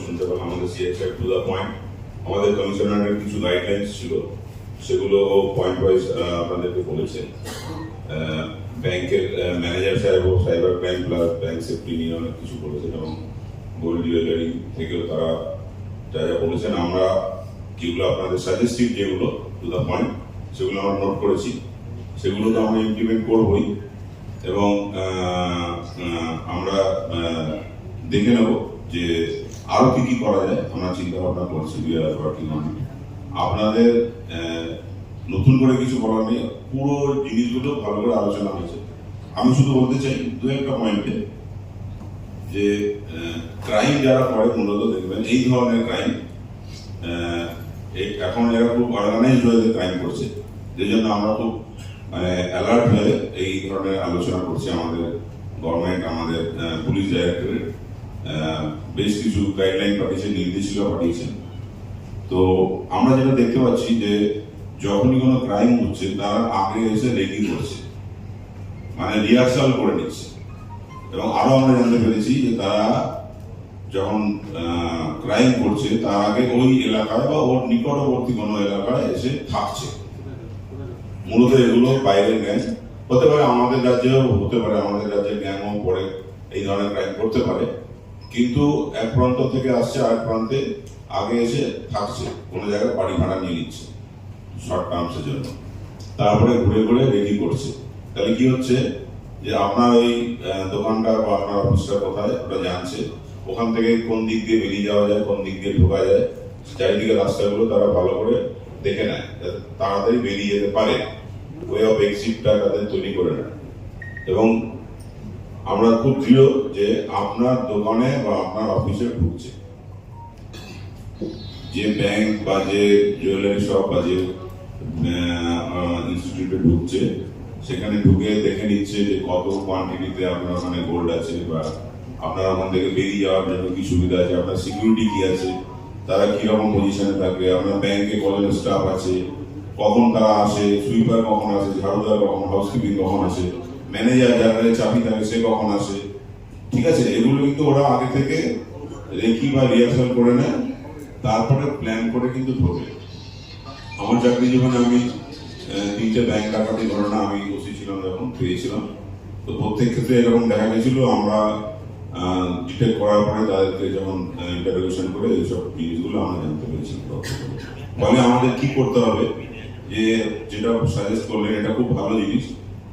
আমাদের CSR to the point আমাদের কমিশনারের কিছু গাইডলাইন্স ছিল, সেগুলো পয়েন্ট ওয়াইজ আপনাদেরকে বলেছেন ব্যাংকের ম্যানেজার সাহেব ও cyber crime plus bank safety নিয়ে অনেক কিছু বলেছেন এবং গোল্ড জুয়েলারি থেকেও তারা যা যা বলেছেন, আমরা যেগুলো আপনাদের সাজেস্টিভ যেগুলো টু দ্য পয়েন্ট সেগুলো আমরা নোট করেছি। সেগুলো তো আমরা ইমপ্লিমেন্ট করবই এবং আমরা দেখে নেব যে আরও কি কি করা যায়, আমরা চিন্তা ভাবনা করছি, we are working on আপনাদের নতুন করে কিছু বলার নেই, পুরো জিনিসগুলো ভালো করে আলোচনা হয়েছে। আমি শুধু বলতে চাই, দু একটা পয়েন্টে যে ক্রাইম যারা করে, মূলত দেখবেন, এই ধরনের ক্রাইম এখন এরা খুব অর্গানাইজড হয়ে ক্রাইম করছে যে জন্য আমরা খুব মানে অ্যালার্ট হয়ে এই ধরনের আলোচনা করছি আমাদের গভর্নমেন্ট আমাদের পুলিশ ডাইরেক্টরেট বেশ কিছু গাইডলাইন পাঠিয়েছেন নির্দেশিকা পাঠিয়েছেন তো আমরা যেটা দেখতে পাচ্ছি যে, যখনই কোনো ক্রাইম হচ্ছে, তারা আগে এসে রেগি করছে। মানে রিহার্সাল করে নিচ্ছে। এবং আরও আমরা জানতে পেরেছি যে তারা যখন ক্রাইম করছে, তার আগে ওই এলাকায় বা ওর নিকটবর্তী কোনো এলাকায় এসে থাকছে। মূলত এগুলো বাইরের গ্যাং হতে পারে আমাদের রাজ্যেও হতে পারে, আমাদের রাজ্যের গ্যাংও পরে এই ধরনের ক্রাইম করতে পারে। কিন্তু এক প্রান্ত থেকে আসছে আরেক প্রান্তে, আগে এসে থাকছে, কোনো জায়গায় বাড়ি ভাড়া নিয়ে নিচ্ছে শর্ট টার্মসের জন্য। তারপরে ঘুরে ঘুরে রেডি করছে। তাহলে কি হচ্ছে যে আপনার ওই দোকানটা বা আপনার অফিসটা কোথায়, ওটা জানছে, ওখান থেকে কোন দিক দিয়ে বেরিয়ে যাওয়া যায়, কোন দিক দিয়ে ঢোকা যায়, চারিদিকে রাস্তাগুলো তারা ভালো করে দেখে নেয় তাড়াতাড়ি বেরিয়ে যেতে পারে। ওয়ে অফ এক্সিটটা তাদের তৈরি করে নেয়। এবং আমরা খুব দৃঢ় যে আপনার দোকানে বা আপনার অফিসে ঢুকছে। যে ব্যাংক বা যে জুয়েলারি শপ বা যে ইনস্টিটিউটে ঢুকছে, সেখানে ঢুকে দেখে নিচ্ছে যে কত কোয়ান্টিটিতে আপনার ওখানে গোল্ড আছে বা আপনার ওখান থেকে বেরিয়ে যাওয়ার জন্য কি সুবিধা আছে, আপনার সিকিউরিটি কি আছে, তারা কীরকম পজিশনে থাকবে, আপনার ব্যাংকে কজন স্টাফ আছে, কখন তারা আসে সুইপার কখন আসে, ঝাড়ুদার কখন হাউসকিপিং কখন আসে ম্যানেজার যার চাবি থাকে সে কখন আসে? ঠিক আছে, এগুলো কিন্তু ওরা আগে থেকে রেখি বা রিহার্সাল করে নেয়, তারপরে প্ল্যান করে কিন্তু ঢোকে আমার চাকরি জীবনে আমি তিনটে ব্যাংক ডাকাতি ঘটনা আমি ওসি ছিলাম যখন পেয়েছিলাম। তো প্রত্যেক ক্ষেত্রে এরকম দেখা গেছিল, আমরা ডিটেক্ট করার পরে তাদেরকে যখন ইন্টারোগেশন করে এইসব জিনিসগুলো আমরা জানতে পেরেছি। ফলে আমাদের কি করতে হবে? যে, যেটা সাজেস্ট করলেন, এটা খুব ভালো জিনিস।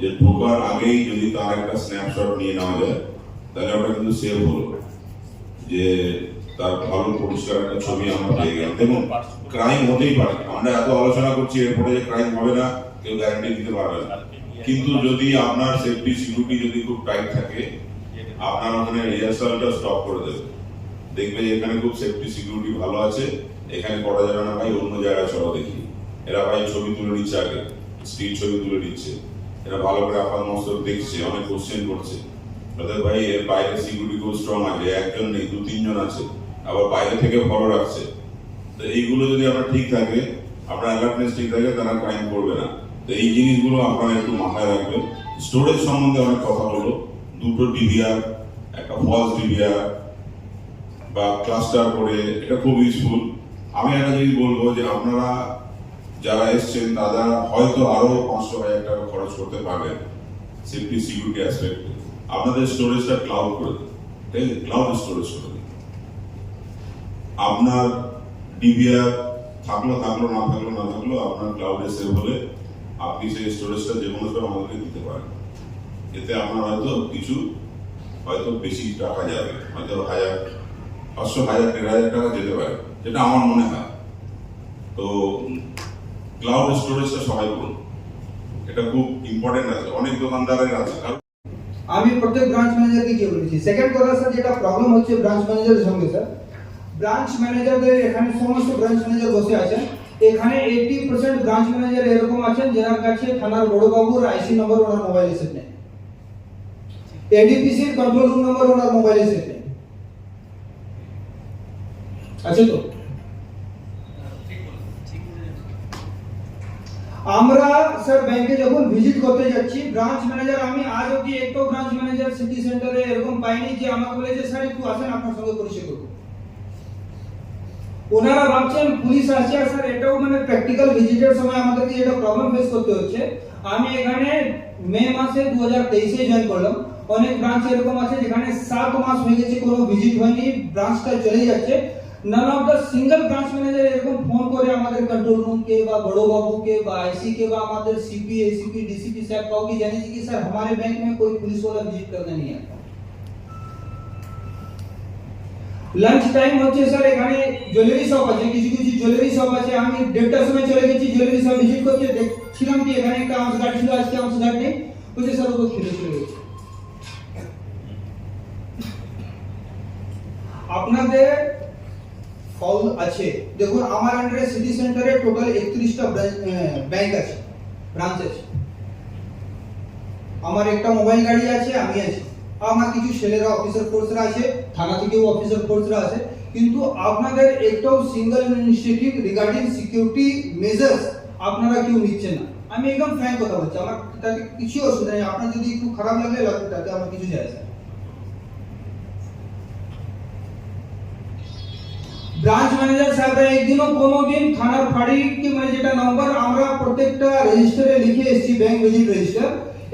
যে ঢোকার আগেই যদি তার একটা স্ন্যাপশট নিয়ে নেওয়া যায়, তাহলে ওটা কিন্তু সেভ হলো। যে তার ভালো পরিষ্কার একটা ছবি আমরা পেয়ে গেলাম। দেখুন ক্রাইম হতেই পারে। আমরা এত আলোচনা করছি, এরপরে যে ক্রাইম হবে না, কেউ গ্যারান্টি দিতে পারবে না। কিন্তু যদি আপনার সেফটি সিকিউরিটি যদি খুব টাইট থাকে, আপনার ওখানে রিহার্সালটা স্টপ করে দেবে। দেখবে যে এখানে খুব সেফটি সিকিউরিটি ভালো আছে। এখানে করা যাবে না ভাই, অন্য জায়গায় চলো দেখি। এরা ভাই ছবি তুলে নিচ্ছে আগে স্ত্রীর ছবি তুলে নিচ্ছে। এরা ভালো করে আপাত মস্তক দেখছে, অনেক কোশ্চেন করছে। তাদের ভাই, এর বাইরে সিকিউরিটি খুব স্ট্রং আছে, একজন নেই, দু তিনজন আছে, আবার বাইরে থেকে ফলো রাখছে। তো এইগুলো যদি আপনার ঠিক থাকে, আপনার অ্যালার্টনেস ঠিক থাকে তারা ক্রাইম করবে না। তো এই জিনিসগুলো আপনারা একটু মাথায় রাখবেন। স্টোরেজ সম্বন্ধে অনেক কথা হলো। দুটো ডিভিআর একটা ফলস ডিভিআর বা ক্লাস্টার করে, এটা খুব ইউজফুল আমি একটা জিনিস বলব যে আপনারা যারা এসছেন, তারা হয়তো আরও পাঁচশো হাজার টাকা খরচ করতে পারবেন সেফটি সিকিউরিটি অ্যাসপেক্টে আপনাদের স্টোরেজটা ক্লাউড করে দিন, ঠিক আছে? ক্লাউড স্টোরেজ করে দিন। আপনার ডিবিআর থাকল থাকল, না থাকল না থাকল, আপনার ক্লাউডে সেভ হলে আপনি সেই স্টোরেজটা যে কোনো আমাদেরকে দিতে পারেন। এতে আপনার হয়তো কিছু, হয়তো বেশি টাকা যাবে, হয়তো হাজার, পাঁচশো, হাজার, দেড় হাজার টাকা যেতে পারে, যেটা আমার মনে হয়। তো ক্লাউড স্টোরেজটা সবাই করুন। এটা খুব ইম্পর্টেন্ট আছে, অনেক দোকানদারের আছে। আমি প্রত্যেক ব্রাঞ্চ ম্যানেজারকে গিয়ে বলেছি সেকেন্ড কথা স্যার যেটা প্রবলেম হচ্ছে ব্রাঞ্চ ম্যানেজারের সঙ্গে স্যার ব্রাঞ্চ ম্যানেজারদের এখানে সমস্ত ব্রাঞ্চ ম্যানেজার বসে আছেন। এখানে এইটি পার্সেন্ট ব্রাঞ্চ ম্যানেজার এরকম আছেন যার কাছে থানার বড়বাবুর আইসি নম্বর ওনার মোবাইলে সেট নেই। এডিপিসির কন্ট্রোল রুম নম্বর ওনার মোবাইলে সেট নেই। আছে তো? আমরা স্যার ব্যাংকে যখন ভিজিট করতে যাচ্ছি ব্রাঞ্চ ম্যানেজার আমি আজ অব্দি একটাও ব্রাঞ্চ ম্যানেজার সিটি সেন্টারে এরকম পাইনি যে আমাকে বলে স্যার একটু আসেন, আপনার সঙ্গে পরিচয় করব। ওনারা ভাবছেন, পুলিশ আসছে। আর স্যার এটাও মানে প্র্যাকটিক্যাল ভিজিটের সময় আমাদেরকে যেটা প্রবলেম ফেস করতে হচ্ছে, আমি এখানে মে মাসে দু হাজার তেইশে জয়েন করলাম। অনেক ব্রাঞ্চ এরকম আছে যেখানে সাত মাস হয়ে গেছে, কোনো ভিজিট হয়নি। ব্রাঞ্চটা চলে যাচ্ছে। None of the single branch manager এরকম ফোন করে আমাদের কন্ট্রোল রুমকে বা বড়ো বাবুকে বা আইসিকে বা আমাদের সিপি এসিপি ডিসিপি साहब को कि जानी जी कि सर हमारे बैंक में कोई पुलिस वाला विज़िट करने नहीं आता লাঞ্চ টাইম হচ্ছে স্যার এখানে জুয়েলারি শপ আছে কিছু কিছু জুয়েলারি শপ আছে আমি দেড়টার সময় চলে গেছি জুয়েলারি শপ ভিজিট করতে দেখছিলাম কি এখানে একটা আউন্স গার্ড ছিল আজকে আউন্স গার্ড নেই বলছে স্যার ও তো ফিরে চলে গেছে আছে। দেখুন, আমার আন্ডারে সিটি সেন্টারে টোটাল একত্রিশটা ব্যাংক আছে ব্রাঞ্চ আছে। আমার একটা মোবাইল গাড়ি আছে, আমি আছি। আমার কিছু ছেলেরা অফিসার ফোর্সরা আছে, থানা থেকেও অফিসার ফোর্সরা আছে। কিন্তু আপনাদের একটাও single initiative regarding security measures আপনারা কেউ নিচ্ছেন না। আমি একদম ফ্র্যাঙ্ক কথা বলছি, আমার তাতে কিছু অসুবিধা নেই। আপনার যদি একটু খারাপ লাগে তাতে আমার কিছু যায় আসে না। ব্রাঞ্চ ম্যানেজার সাহেবরা একদিনও কোনোদিন থানার ফাঁড়ি কি মানে যেটা নাম্বার আমরা প্রত্যেকটা রেজিস্টারে লিখে এসেছি ব্যাংক ভিজিট রেজিস্টার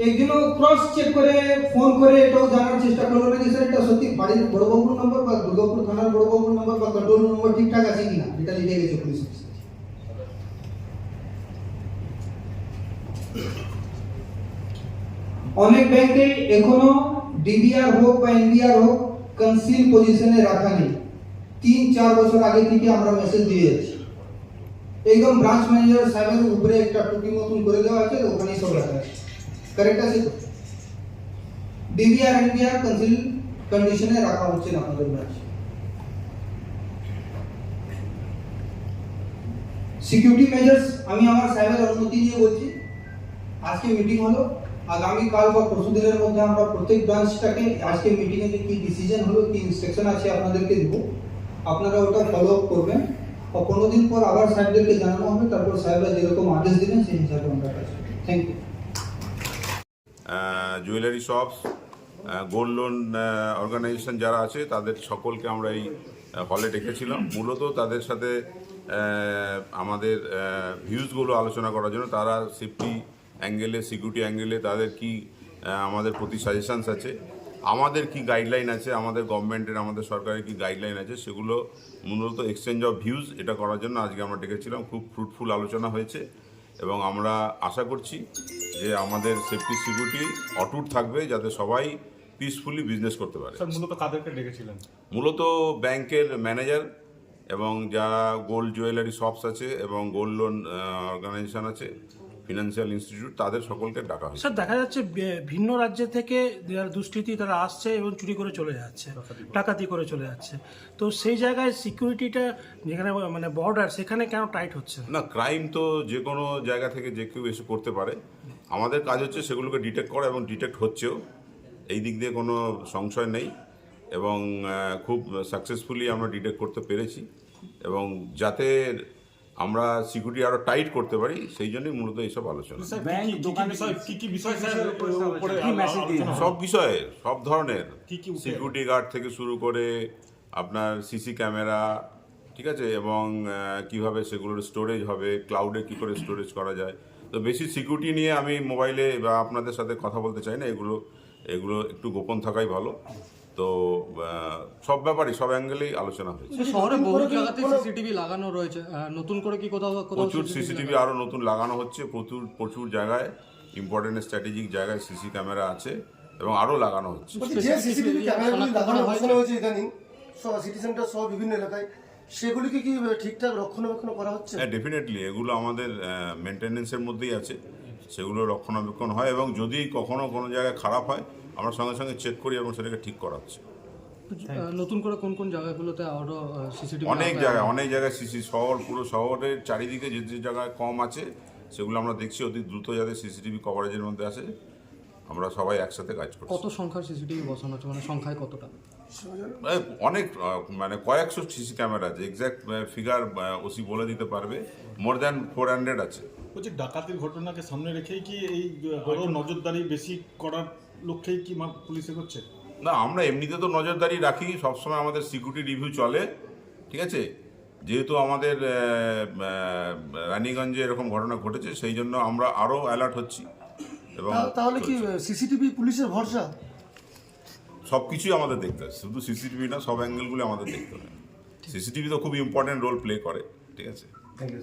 একদিনও ক্রস চেক করে ফোন করে এটাও জানার চেষ্টা করল না যে স্যার এটা সত্যি বাড়ির বড়বাবুর নম্বর বা দুর্গাপুর থানার বড়বাবুর নম্বর বা কন্ট্রোল নম্বর ঠিকঠাক আছে কিনা? এটা লিখে গেছে পুলিশ অনেক ব্যাংকে এখনও ডিবিআর হোক বা এনবিআর হোক কনসিল পজিশনে রাখা নেই। তিন চার বছর আগে থেকে আমরা মেসেজ দিয়ে যাচ্ছি। একদম ব্রাঞ্চ ম্যানেজার সাহেবের উপরে একটা টুকি মতন করে দেওয়া আছে ওখানেই সব রাখা আছে। কারেক্ট আছে তো? ডিবিআর এনবিআর কনসিল কন্ডিশনে রাখা হচ্ছে না আমাদের ব্রাঞ্চ সিকিউরিটি মেজার্স আমি আমার সাহেবের অনুমতি নিয়ে বলছি। আজকে মিটিং হলো। আগামী কাল বা পরশু দিনের মধ্যে আমরা প্রত্যেক ব্রাঞ্চটাকে আজকে মিটিং এ যে কি ডিসিশন হলো, কি ইনস্ট্রাকশন আছে আপনাদেরকে দেব। আপনারা ওটা ফলো আপ করবেন। পনেরো দিন পর আবার সাহেবদেরকে জানানো হবে, তারপর সাহেবরা যেরকম আদেশ দিবেন, সেই হিসাবে আমরা কাজ thank you jewellery shops gold loan organisation যারা আছে, তাদের সকলকে আমরা এই হলে ডেকেছিলাম। মূলত তাদের সাথে আমাদের ভিউজগুলো আলোচনা করার জন্য, তারা সেফটি অ্যাঙ্গেলে সিকিউরিটি অ্যাঙ্গেলে তাদের কি আমাদের প্রতি সাজেশানস আছে। আমাদের কি গাইডলাইন আছে? আমাদের গভর্নমেন্টের আমাদের সরকারের কি গাইডলাইন আছে? সেগুলো মূলত এক্সচেঞ্জ অফ ভিউজ এটা করার জন্য আজকে আমরা ডেকেছিলাম। খুব ফ্রুটফুল আলোচনা হয়েছে এবং আমরা আশা করছি যে আমাদের সেফটি সিকিউরিটি অটুট থাকবে যাতে সবাই পিসফুলি বিজনেস করতে পারে। মূলত কাদেরকে ডেকেছিলেন? মূলত ব্যাংকের ম্যানেজার এবং যারা গোল্ড জুয়েলারি শপস আছে এবং গোল্ড লোন অর্গানাইজেশন আছে ফিনান্সিয়াল ইনস্টিটিউট তাদের সকলকে ডাকা হয়েছে। স্যার দেখা যাচ্ছে ভিন্ন রাজ্য থেকে যারা দুষ্কৃতী তারা আসছে এবং চুরি করে চলে যাচ্ছে ডাকাতি করে। চলে যাচ্ছে। তো সেই জায়গায় সিকিউরিটিটা যেখানে মানে বর্ডার সেখানে কেন টাইট হচ্ছে না? ক্রাইম তো যে কোনো জায়গা থেকে যে কেউ এসে করতে পারে। আমাদের কাজ হচ্ছে সেগুলোকে ডিটেক্ট করা এবং ডিটেক্ট হচ্ছেও। এই দিক দিয়ে কোনো সংশয় নেই এবং খুব সাকসেসফুলি আমরা ডিটেক্ট করতে পেরেছি। এবং যাতে আমরা সিকিউরিটি আরও টাইট করতে পারি সেই জন্যই মূলত এইসব আলোচনা। ব্যাংক, কি- কি বিষয়? সব বিষয়ে সব ধরনের। সিকিউরিটি গার্ড থেকে শুরু করে আপনার সিসি ক্যামেরা ঠিক আছে? এবং কীভাবে সেগুলোর স্টোরেজ হবে ক্লাউডে কি করে স্টোরেজ করা যায়। তো বেশি সিকিউরিটি নিয়ে আমি মোবাইলে বা আপনাদের সাথে কথা বলতে চাই না এগুলো এগুলো একটু গোপন থাকাই ভালো। তো সব ব্যাপারই সব অ্যাঙ্গেলেই আলোচনা হয়েছে। শহরে বহু জায়গাতে সিসিটিভি লাগানো রয়েছে। নতুন করে কি কোথাও কোথাও প্রচুর সিসিটিভি আরও নতুন লাগানো হচ্ছে প্রচুর প্রচুর জায়গায় ইম্পর্টেন্ট স্ট্র্যাটেজিক জায়গায় সিসি ক্যামেরা আছে এবং আরও লাগানো হচ্ছে। যে সিসিটিভি ক্যামেরাগুলি লাগানো হয়েছে। ইদানিং সিটি সেন্টার সহ বিভিন্ন এলাকায় সেগুলিকে কি ঠিকঠাক রক্ষণাবেক্ষণ করা হচ্ছে? হ্যাঁ ডেফিনেটলি এগুলো আমাদের মেনটেনেন্সের মধ্যেই আছে। সেগুলো রক্ষণাবেক্ষণ হয় এবং যদি কখনো কোনো জায়গায় খারাপ হয় আমরা সঙ্গে সঙ্গে চেক করি এবং সেটাকে ঠিক করাচ্ছি। নতুন করে কোন কোন জায়গাগুলোতে আরও সিসিটিভি অনেক জায়গায় অনেক জায়গায় সিসি শহর পুরো শহরের চারিদিকে যে যে জায়গায় কম আছে সেগুলো আমরা দেখছি অতি দ্রুত যাতে সিসিটিভি কভারেজের মধ্যে আসে। আমরা সবাই একসাথে কাজ করছি। কত সংখ্যার সিসিটিভি বসানো হচ্ছে? মানে সংখ্যায় কতটা? অনেক মানে কয়েকশো সিসি ক্যামেরা আছে। এক্স্যাক্ট ফিগার ওসি বলে দিতে পারবে। মোর দ্যান ফোর হান্ড্রেড আছে। বলছি ডাকাতির ঘটনাকে সামনে রেখেই কি এই আরও নজরদারি বেশি করার লক্ষ্যেই কি মা- পুলিশ করছে না আমরা এমনিতে তো নজরদারি রাখি সবসময় আমাদের সিকিউরিটি রিভিউ চলে ঠিক আছে? যেহেতু আমাদের রানীগঞ্জে এরকম ঘটনা ঘটেছে সেই জন্য আমরা আরও অ্যালার্ট হচ্ছি। এবং তাহলে কি সিসিটিভি পুলিশের ভরসা? সব কিছুই আমাদের দেখতে হবে শুধু সিসিটিভি না সব অ্যাঙ্গেলগুলো আমাদের দেখতে হবে। সিসিটিভি তো খুব ইম্পর্টেন্ট রোল প্লে করে ঠিক আছে? Thank you